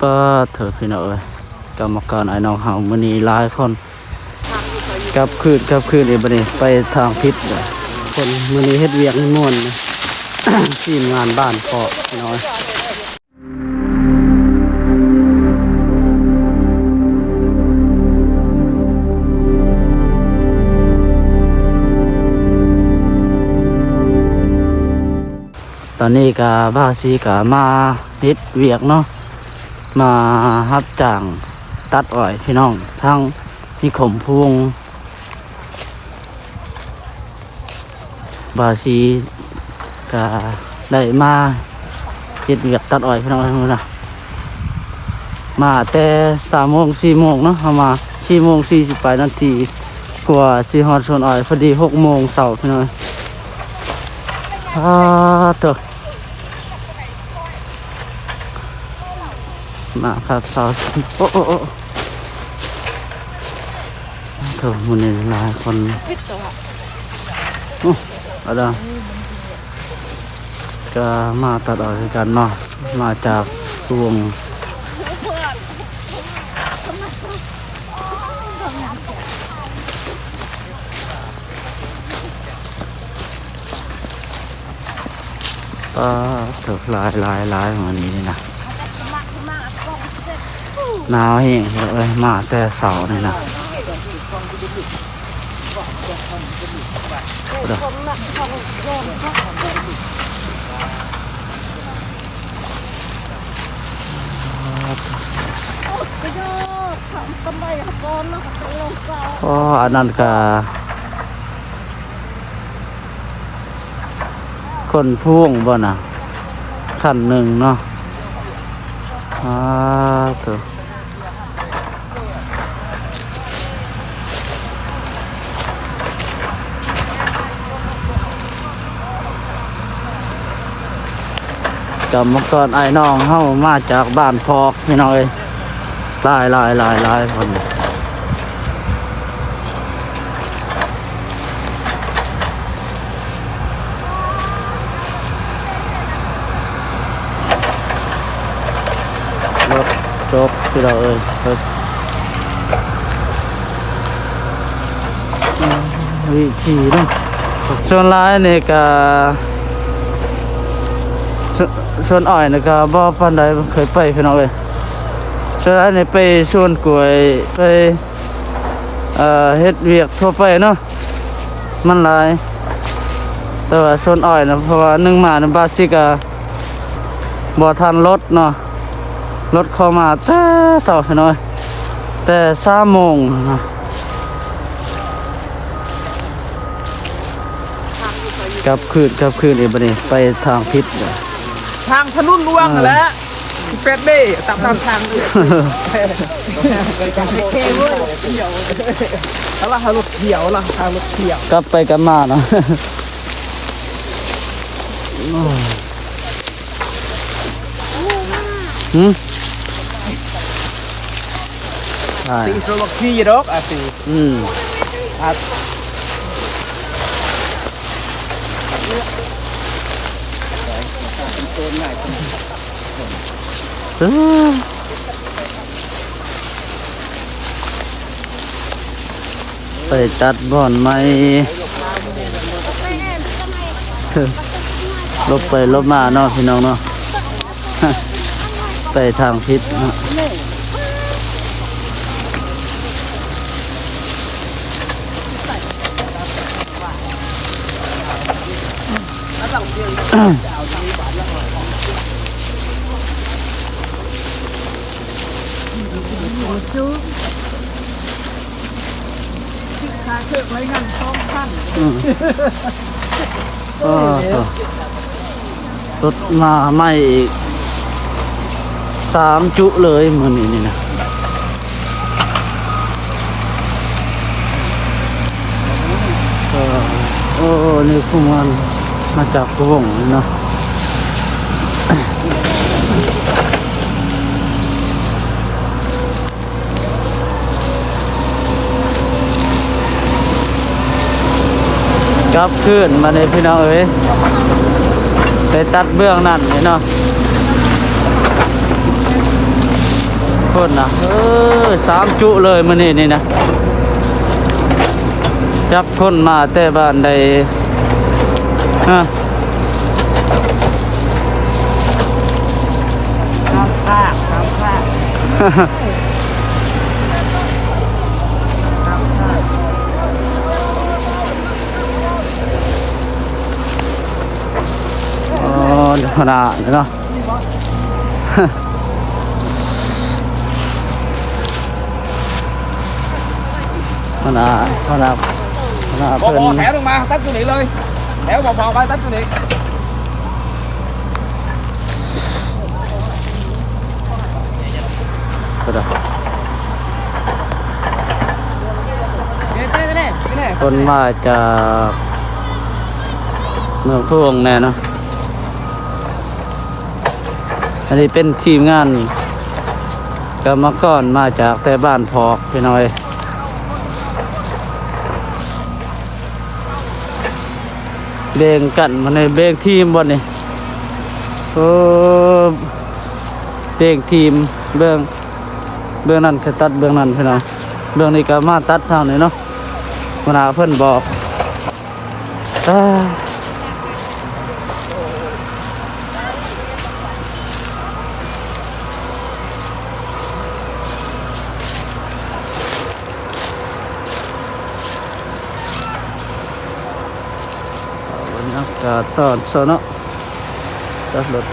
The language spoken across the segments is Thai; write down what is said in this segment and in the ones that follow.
ป้าเถอะพี่น้องเอ้ยกรรมการไอ้น้องเฮามื้อนี้หลายคนกลับคืนกลับคืนอีกบัดนี้ไปทางพิษคนมื้อนี้เฮ็ดเวียกม่วนทีมงานบ้านพ่อพี่น้อยตอนนี้กาบ้าซีกามาเฮ็ดเวียกเนาะ มารับจ้างตัดอ้อยพี่น้องทั้งมีขมพุงบาซีก็ได้มาเฮ็ดเวียกตัดอ้อยพี่น้องทั้งนั้นนะมาแต่สามโมงสี่โมงเนาะเอามาสี่โมงสี่สิบแปดนาทีกว่าสี่ฮอดชนอ้อยพอดีหกโมงเสาร์พี่น้องอ้าเถอะ มาครับสาวโอ้โอ้โอ้เถอะมันนี่หลายคนโอ้เอาเด้อก็มาตัดออกกันเนาะมาจากตวงก็เถอะลายลายลายของอันนี้นะ หนาวแห้งเอ้ยมาแต่เสานี่นะเด้อก็อันนั้นก็คนพ่วงบ่นะขั้นหนึ่งเนาะอ่าเถ กรรมกรไอ้น้องเฮามาจากบ้านพอกพี่น้อยลายลายลายลายคนรถจบพี่เราเอ้ยรถวิธีเนาะส่วนลายนี่ก็ ส่วนส่อ้อยนะก็บ่ปานใดเคยไปพี่น้องเอ้ยส่วนอันนี้ไปสวนกล้วยไปเอ่อเฮ็ดเวียกทั่วไปเนาะมันหลายแต่ว่าส่วนอ้อยนะเพราะว่าหนึ่งมาในบาสิกะบ่ทันรถเนาะรถเข้ามาแต่เช้าพี่น้อยแต่3โมงนะกลับคืนกลับคืนอีกบัดนี้ไปทางพิษเด้อ ทางถนนหลวงนั่นแหละเป็ดเด้ตามตามทางเลยเคเว้ยเขียวแล้วล่ะทางรถเขียวล่ะทางรถเขียวกลับไปกลับมาเนาะหืมใช่ตีรถขี่ดอกอะตีอืมอะ ไปตัดบ่อนไหมลบไปลบมาเนาะพี่น้องเนาะไปทางพิษเนาะขาเชือกไรงันสองพันอืมก็รถมาไม่อีกสามจุเลยมือนี้นี่นะโอ้นี่พวกมันมาจากกวงนี่เนาะ กลับขึ้นมาในพี่น้องเอ้ยไปตัดเบื้องนั่นนี่เนาะคนนะเออสามจุเลยมื้อนี้นี่นะจักคนมาแต่บ้านใดฮะข้ามภาคข้ามภาค อ๋ อเดี๋ยวนะเดี๋ยวเนาะขนาดขนาดขนาดบอเพิ่นบอ อันนี้เป็นทีมงานกรรมกรมาจากแต่บ้านพอกพี่น้อยเบงกันมาในเบงทีมบ่นี่โอ้เบงทีมเบื้องเบื้องนั้นคือตัดเบื้องนั้นพี่น้องเบื้องนี้ก็มาตัดทางนี้เนาะหัวหน้าเพิ่อนบอกอ้าบรรยา กาศตอนเช้าเนาะจัดรถ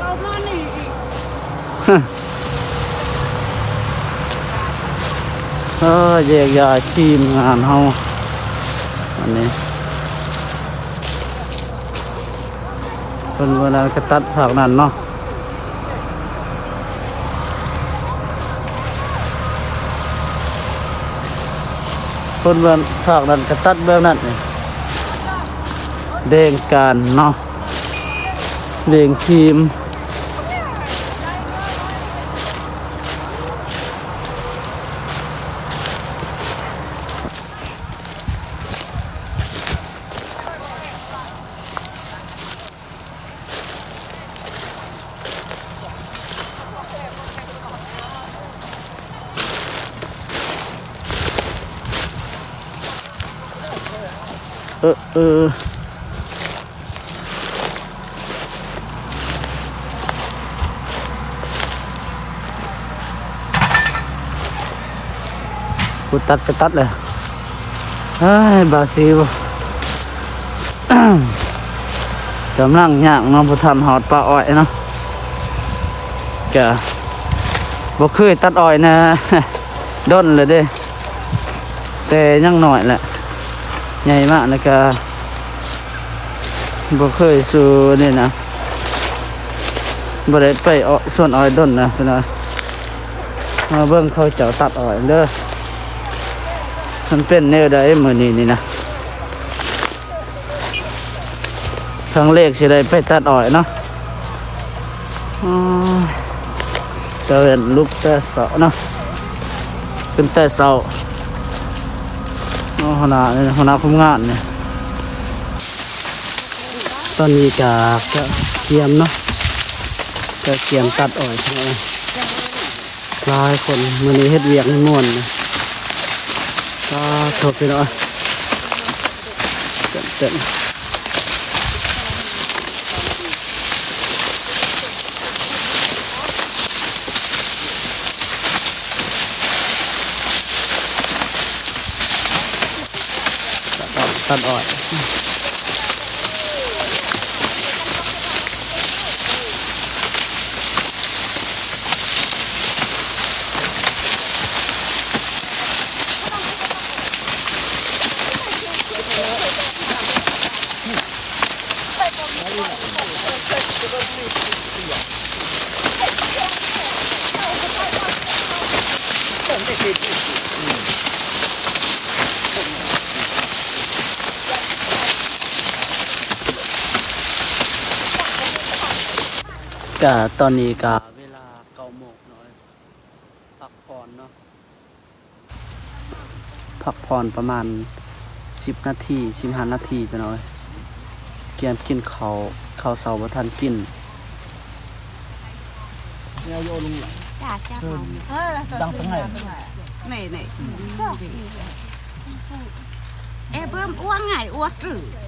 เอามานี่อีกเออแยกย้ายทีมงานเฮาอันนี้เพิ่นเวลาก็ตัดผักนั่นเนาะ คนเวันผักนั้นก็ตัดเบื้องนั้นเด้งการเนาะเด้งทีม เออเออกูตัดก็ตัดเลยเฮ้ยบราซิลกำลังย่างเนา ใหญ่มากนะกะบ่เคยสู่นี่นะบ่ได้ไปเอส่วนอ้อยด้นนะพี่น้อยมาเบิ่งเขาเจ้าตัดอ้อยเด้อมันเป็นแนวใดมื้อนี้นี่นะครั้งแรกสิได้ไปตัดอ้อยเนาะเจะเห็นลูกแต่เสาเนาะเป็นแต่เสา หัวหน้าหัวหน้าคุมงานเนี่ยตอนนี้จะจะเตรียมเนาะจะเตรียมตัดอ้อยนะหลายคนมือนี้เฮ็ดเวียกม่วนนะก็จบไปเนาะเต็มเต็ม ตั กะตอนนี้กะเวลาเก้าโมงหน่อยพักผ่อนเนาะพักผ่อนประมาณสิบนาทีสิบห้านาทีไปหน่อยเกียมกินเขาวข้าวเสาบ่ทันกินแนวโยนลงหลังจ้าจ้าดังตรงไหน này này em bơm uống ngày uống trừ โอ้ยชุนแม่ก็เพี้ยนเครื่องตักแค่ที่มันมีก็คือก็เป็นเครื่อ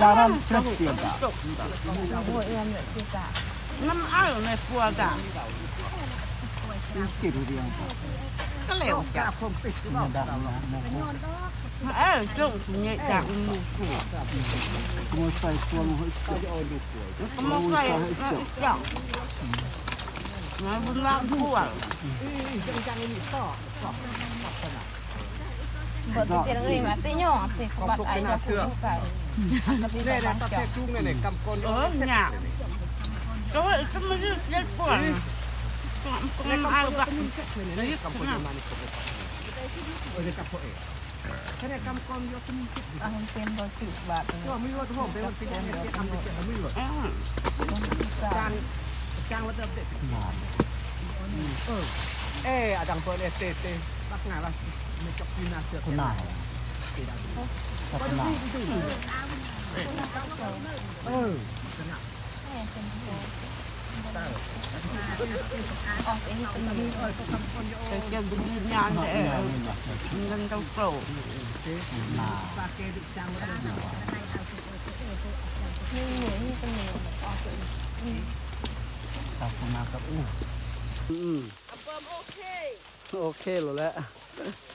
ดารันเพี้ยนเปลี่ยนจ้ะ năm áo này phùa cả กินเรียง cái lều cả ผมปิดเนี่ยดังนะโมโห mà ở trong nhẹ dạng mù phủ ขโมยใส่ตัว ลงให้ก็จะเอาดูป่วย có một cây nó chọc nó bưng lăng phùa บทเตียงเรียนมาตีหยองตีบัดไอจะพูดไปมาตีเนี่ยบันะดตัดจัแค่บจุ้งเนี่ยเนี่ยกำกล ở nhà có cái mấy cái chết phùa con ai vậy เนี่ยกำกลมาในคนเออเนี่ยกำกลเองแค่เนี่ยกำกลยกขึ้นเอาเป็นบทจุบาทก็ไม่รู้ว่าทุกคนเป็นเป็นเป็นทำเป็นไม่รู้ à จางจางแล้วจะเด็ดเออเอออาดังตัวเนี่ยเตเตรักงานรักไม่จบปีนาเสือคนหน้าเออออกเ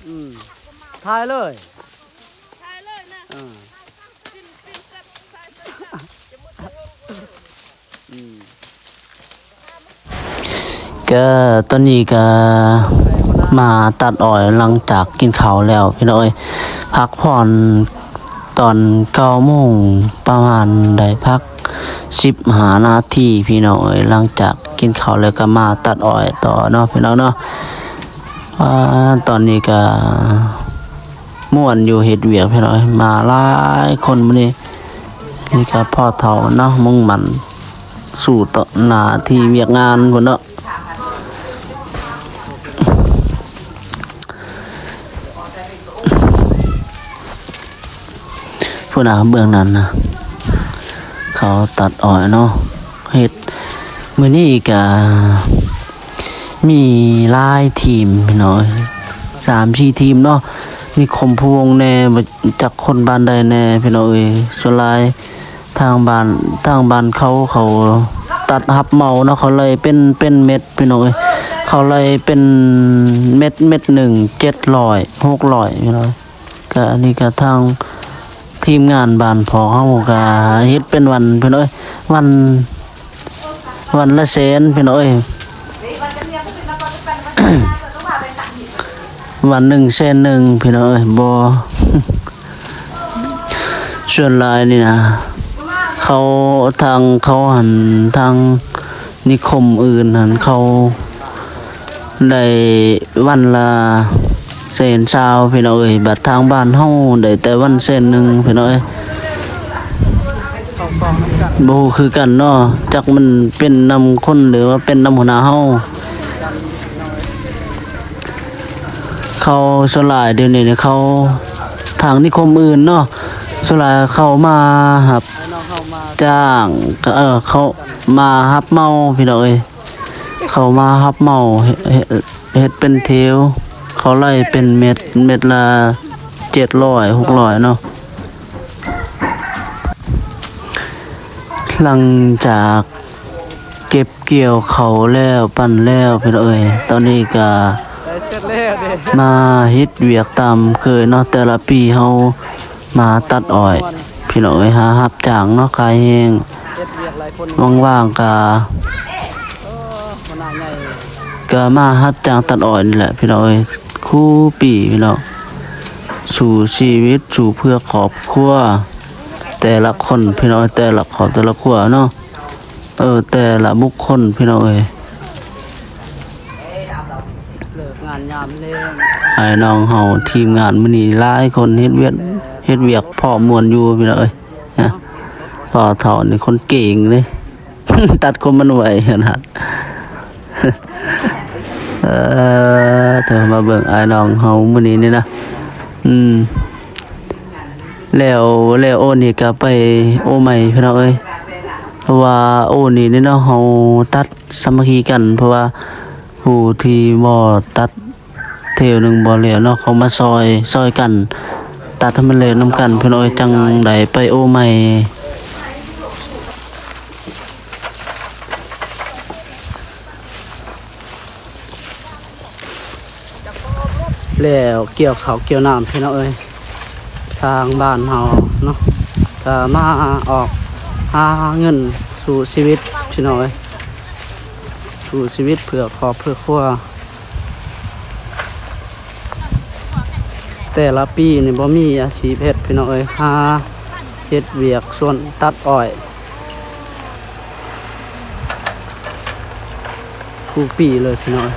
องเป็นมี cái chân cũng như nhau để nâng cao cổ สาเกดิจางแล้วมีหมูมีเป็นหมูออกสับมากับอู้อืมโอเคแล้วแหละอืมทายเลยทายเลยนะอืมก็ตอนนี้ก็มาตัดอ้อยหลังจากกินข้าวแล้วพี่น้อยพักผ่อนตอนเก้าโมงประมาณได้พักสิบหานาทีพี่น้องเอ้ยหลังจากกินข้าวแล้วก็มาตัดอ้อยต่อเนาะพี่น้องเนาะอ่า ตอนนี้ก็ม่วนอยู่เฮ็ดเวียกพี่น้อยมาหลายคนมื้อนี้นี่ก็พ่อเฒ่าเนาะมุ่งมันสู่ต่อหน้าที่เวียกงานพุ่นเนาะพุ่นน่ะเบื้องนั้นนะเขาตัดอ้อยเนาะเฮ็ดมื้อนี้ก็ มีหลายทีมพี่น้อยสามสี่ทีมเนาะมีคมพวงแน่จากคนบ้านใดแน่พี่น้อยเอ้ยส่วนลายทางบ้านทางบ้านเขาเขาตัดหับเมาเนาะเขาเลยเป็นเป็นเม็ดพี่น้อยเขาเลยเป็นเม็ดเม็ดหนึ่งเจ็ดร้อยหกร้อยพี่น้อยก็อันนี้ก็ทางทีมงานบ้านพอเฮาก็เฮ็ดเป็นวันพี่น้อยวันวันละแสนพี่น้อย วันหนึ่งแสนหนึ่งพี่น้อยบ่ส่วนลายนี่นะเขาทางเขาหันทางนิคมอื่นหันเขาได้วันละเซนชาวพี่น้องเอ้ยบัดทางบ้านเฮาได้แต่วันเซนหนึ่งพี่น้องเอ้ยบูคือกันเนาะจักมันเป็นนำคนหรือว่าเป็นนำหัวหน้าเฮา เขาสลายเดี๋ยวนี้เขาทางนิคมอื่นเนาะสลายเขามาหับจ้างก็เออเขามาฮับเมาพี่น้องเอ้ยเขามาฮับเมาเฮ็ดเฮ็ดเฮ็ดเป็นเทวเขาไล่เป็นเม็ดเม็ดละเจ็ดร้อยหกร้อยเนาะหลังจากเก็บเกี่ยวเขาแล้วปั่นแล้วพี่น้องเอ้ยตอนนี้ก็ มาเฮ็ดเวียกตามเคยเนาะแต่ละปีเฮามาตัดอ้อย พี่น้องเอ้ยหารับจ้างเนาะขายแฮงว่างๆก็มันน่าก็มารับจ้างตัดอ้อยนี่แหละพี่น้องเอ้ยคู่ปีพี่น้องสู่ชีวิตสู่เพื่อครอบครัวแต่ละคนพี่น้องแต่ละขอบแต่ละขั้วเนาะเออแต่ละบุคคลพี่น้องเอ้ยเลิกงาน ยามเล่นไอ้น้องเฮาทีมงานมื้อนี้หลายคนเฮ็ดเวียกเฮ็ดเวียกพ่อมวนอยู่พี่น้องเอ้ยนะพ่อเฒ่านี่คนเก่งเลย ตัดคนมันไหวขนาดเออเธอมาเบิ่งไอ้น้องเฮามื้อนี้นี่นะอืมแล้วแล้วโอนี่ก็ไปโอใหม่พี่น้องเอ้ยเพราะว่าโอนี่นี่เนาะเฮาตัดสามัคคีกัน เพราะว่าผู้ที่บ่ตัด เที่ยวหนึ่งบ่แล้วเนาะเขามาซอยซอยกัน ตัดให้มันแล้วนํกันพี่น้องเอ้ยจังไดไปโอใหม่แล้วเกี่ยวเขาเกี่ยวน้ำพี่น้องเอ้ยทางบ้านเฮาเนาะก็มาออกหาเงินสู่ชีวิตพี่น้อยสู่ชีวิตเพื่อครอบเพื่อครัว แต่ละปีนี่บ่มีอาชีพเฮ็ดพี่น้อยหาเฮ็ดเวียกส่วนตัดอ้อยทุกปีเลยพี่น้อย